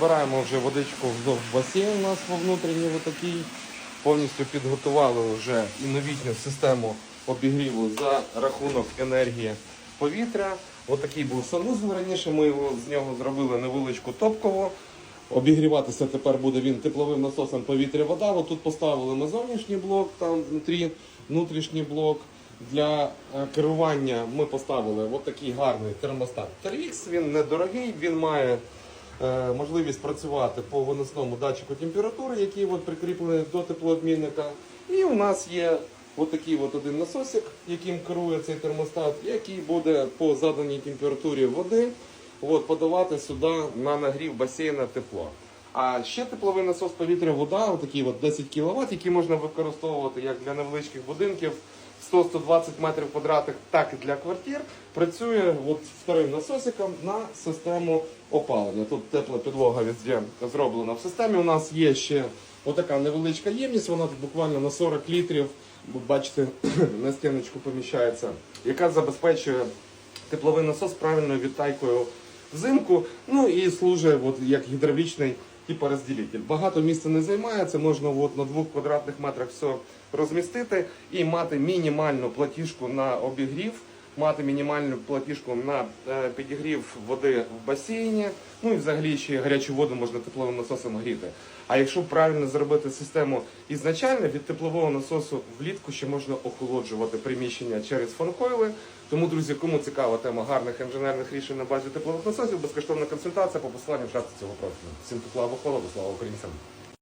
Збираємо вже водичку вздовж басейн у нас во внутрішній отакий. Повністю підготували вже і новітню систему обігріву за рахунок енергії повітря. Отакий був санузел раніше. Ми його з нього зробили невеличку топкову. Обігріватися тепер буде він тепловим насосом повітря-вода. Тут поставили ми зовнішній блок, там внутрі внутрішній блок. Для е, керування ми поставили от такий гарний термостат Tervix. Він недорогий, він має можливість працювати по виносному датчику температури, який от прикріплений до теплообмінника. І у нас є от такий от один насосик, яким керує цей термостат, який буде по заданій температурі води от, подавати сюди на нагрів басейна тепло. А ще тепловий насос повітря вода, отакий от 10 кВт, який можна використовувати як для невеличких будинків 100-120 метрів квадратних, так і для квартир. Працює от вторим насосиком на систему опалення. Тут тепла підлога везде зроблена в системі. У нас є ще отака невеличка ємність, вона тут буквально на 40 літрів. Бачите, на стіночку поміщається, яка забезпечує тепловий насос правильною відтайкою взимку. Ну і служить от, як гідравлічний типорозделитель. Багато місця не займає, це можна от, на двох квадратних метрах все розмістити і мати мінімальну платіжку на обігрів, мати мінімальну платіжку на е, підігрів води в басейні. Ну і взагалі ще гарячу воду можна тепловим насосом гріти. А якщо правильно зробити систему ізначально, від теплового насосу влітку ще можна охолоджувати приміщення через фанкойли. Тому, друзі, кому цікава тема гарних інженерних рішень на базі теплових насосів, безкоштовна консультація по посиланню в цього профілю. Всім тепла або холоду, слава українцям!